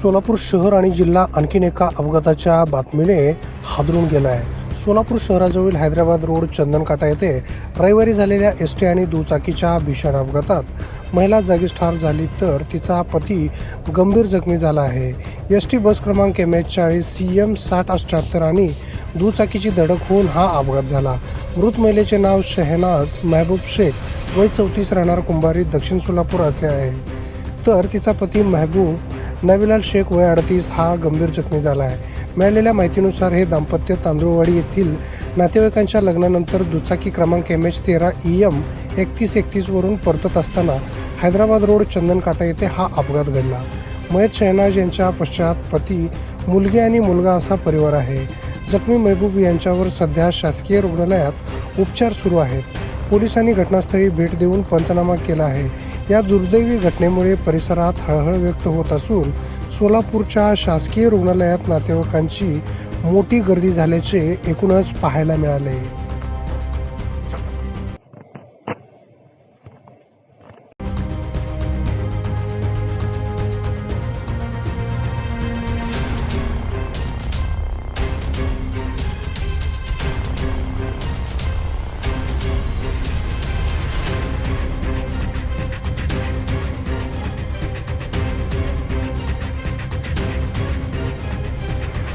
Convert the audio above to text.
सोलापूर शहर आणि जिल्हा आणखीन एका अपघाताच्या बातमीने हादरून गेला आहे सोलापूर शहराजवळील हैदराबाद रोड चंदनकाटा येथे रविवारी झालेल्या एस टी आणि दुचाकीच्या भीषण अपघातात महिला जागीच ठार झाली तर तिचा पती गंभीर जखमी झाला आहे. एस टी बस क्रमांक एम एच चाळीस सी एम साठ अठ्ठ्याहत्तर आणि दुचाकीची धडक होऊन हा अपघात झाला. मृत महिलेचे नाव शहनाज महबूब शेख वय चौतीस राहणार कुंभारी दक्षिण सोलापूर असे आहे. तर तिचा पती महबूब नवीलाल शेख वय अडतीस हा गंभीर जखमी झाला आहे. मिळालेल्या माहितीनुसार हे दाम्पत्य तांदूळवाडी येथील नातेवाईकांच्या लग्नानंतर दुचाकी क्रमांक एम एच तेरा ई एम एकतीस एकतीसवरून परतत असताना हैदराबाद रोड चंदनकाटा येथे हा अपघात घडला. मयत शहनाज यांच्या पश्चात पती मुलगी आणि मुलगा असा परिवार आहे. जखमी महबूब यांच्यावर सध्या शासकीय रुग्णालयात उपचार सुरू आहेत. पोलिसांनी घटनास्थळी भेट देऊन पंचनामा केला आहे. या दुर्दैवी घटनेमुळे परिसरात हळहळ व्यक्त होत असून सोलापूरच्या शासकीय रुग्णालयात नातेवाईकांची मोठी गर्दी झाल्याचे एकूणच पाहायला मिळाले.